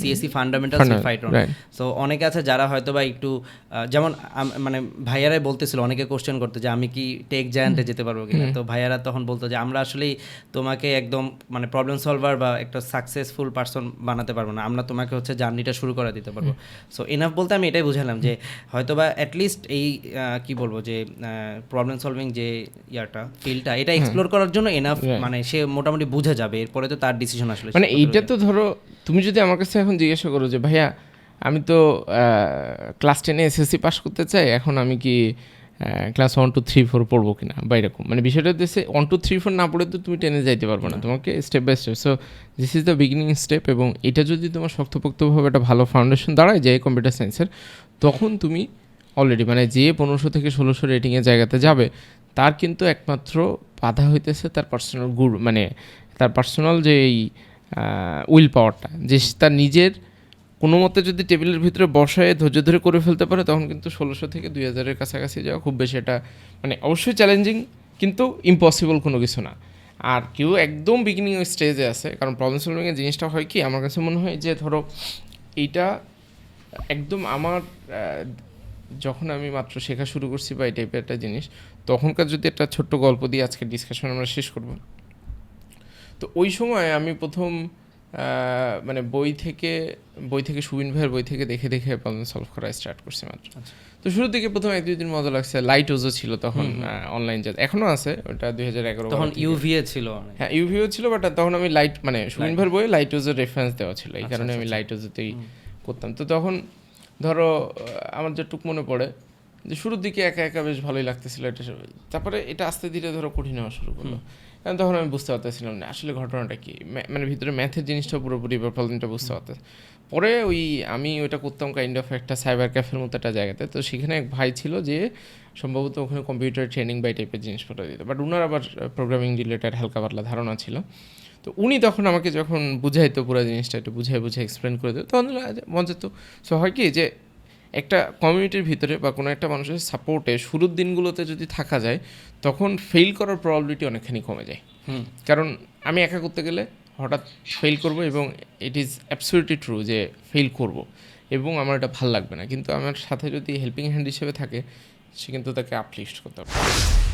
CSC fundamental Fundamental, fight right. So অনেকে আছে যারা হয়তো বা একটু যেমন মানে ভাইয়ারাই বলতেছিল অনেকে কোশ্চেন করতে যে আমি কি টেক জায়ান্টে যেতে পারব কিনা? তো ভাইয়ারা তখন বলতো যে আমরা আসলেই তোমাকে একদম মানে প্রবলেম সলভার বা একটা সাকসেসফুল পার্সন বানাতে পারব না। আমরা তোমাকে হচ্ছে জার্নিটা শুরু করে দিতে পারব। সো এনাফ বলতে আমি এটাই বুঝালাম যে হয়তো বা অ্যাটলিস্ট এই আহ, কি বলব যে প্রবলেম সলভিং যে ইয়াটা ফিল্ডটা এটা এক্সপ্লোর করার জন্য এনাফ মানে সে মোটামুটি বুঝে যাবে। এরপরে তো তার ডিসিশন আসলে মানে এইটা তো ধরো তুমি যদি আমার কাছে এখন জিজ্ঞাসা করো যে ভাইয়া আমি তো ক্লাস টেনে এসএসসি পাস করতে চাই এখন আমি কি class one two three four পড়ব কিনা? বা এরকম। মানে বিষয়টা হচ্ছে ওয়ান টু থ্রি ফোর না পড়ে তো তুমি টেনে যাইতে পারব না। তোমাকে step by step so this is the beginning step এবং এটা যদি তোমার শক্তপোক্তভাবে একটা ভালো ফাউন্ডেশন দাঁড়ায় যায় কম্পিউটার সায়েন্সের তখন তুমি অলরেডি মানে যে পনেরোশো থেকে ষোলোশো রেটিংয়ের জায়গাতে যাবে তার কিন্তু একমাত্র বাধা হইতেছে তার পার্সোনাল গুড মানে তার পার্সোনাল যে এই উইল পাওয়ারটা যে তার নিজের কোনো মতে যদি টেবিলের ভিতরে বসায়, ধৈর্য ধরে করে ফেলতে পারে, তখন কিন্তু ষোলোশো থেকে দুই হাজারের কাছাকাছি যাওয়া খুব বেশি এটা মানে অবশ্যই চ্যালেঞ্জিং কিন্তু ইম্পসিবল কোনো কিছু না। আর কেউ একদম বিগিনিং স্টেজে আছে, কারণ প্রবলেম সলভিংয়ের জিনিসটা হয় কি, আমার কাছে মনে হয় যে ধরো, এইটা একদম আমার যখন আমি মাত্র শেখা শুরু করছি বা এই টাইপের একটা জিনিস, তখনকার যদি একটা ছোট্ট গল্প দিয়ে আজকে ডিসকাশন আমরা শেষ করব। তো ওই সময় আমি প্রথম মানে বই থেকে বই থেকে সুবিন ভাইয়ের বই থেকে দেখে দেখে প্রবলেম সলভ করা স্টার্ট করছি মাত্র। তো শুরুর দিকে প্রথম এক দুই দিন মজা লাগছে। লাইট ওজো ছিল তখন অনলাইন যা এখনও আছে ওটা দুই হাজার এগারো তখন ইউভিএ ছিল হ্যাঁ ইউভিও ছিল বাট তখন আমি লাইট মানে সুবিন ভাইয়ের বইয়ে লাইট ওজোর রেফারেন্স দেওয়া ছিল। এই আচ্ছা, কারণে আচ্ছা, আমি আচ্ছা। লাইট ওজোতেই করতাম। তো তখন ধরো আমার যেটুক মনে পড়ে যে শুরুর দিকে একা একা বেশ ভালোই লাগতেছিল এটা তারপরে এটা আস্তে ধীরে ধরো কঠিন হওয়া শুরু করল। কারণ তখন আমি বুঝতে পারতেছিলাম না আসলে ঘটনাটা কি। ম্যা- মানে ভিতরে ম্যাথের জিনিসটা পুরোপুরি বা প্রবলেমটা বুঝতে পারতে পরে ওই আমি ওইটা করতাম কাইন্ড অফ একটা সাইবার ক্যাফের মতো একটা জায়গাতে। তো সেখানে এক ভাই ছিল যে সম্ভবত ওখানে কম্পিউটার ট্রেনিং বা এই টাইপের জিনিসপত্র দিত। বাট উনার আবার প্রোগ্রামিং রিলেটেড হালকা পাতলা ধারণা ছিল। তো উনি তখন আমাকে যখন বুঝাইতো পুরো জিনিসটা একটু বুঝাই বুঝে এক্সপ্লেন করে দিত। তখন মন তো সো হয় কি যে একটা কমিউনিটির ভিতরে বা কোনো একটা মানুষের সাপোর্টে শুরুর দিনগুলোতে যদি থাকা যায় তখন ফেল করার প্রবাবিলিটি অনেকখানি কমে যায়। হুম। কারণ আমি একা করতে গেলে হঠাৎ ফেল করব এবং ইট ইজ অ্যাবসলিউটলি ট্রু যে ফেল করব এবং আমার এটা ভালো লাগবে না। কিন্তু আমার সাথে যদি হেল্পিং হ্যান্ড হিসেবে থাকে সে কিন্তু তাকে আপলিস্ট করতে পারবে।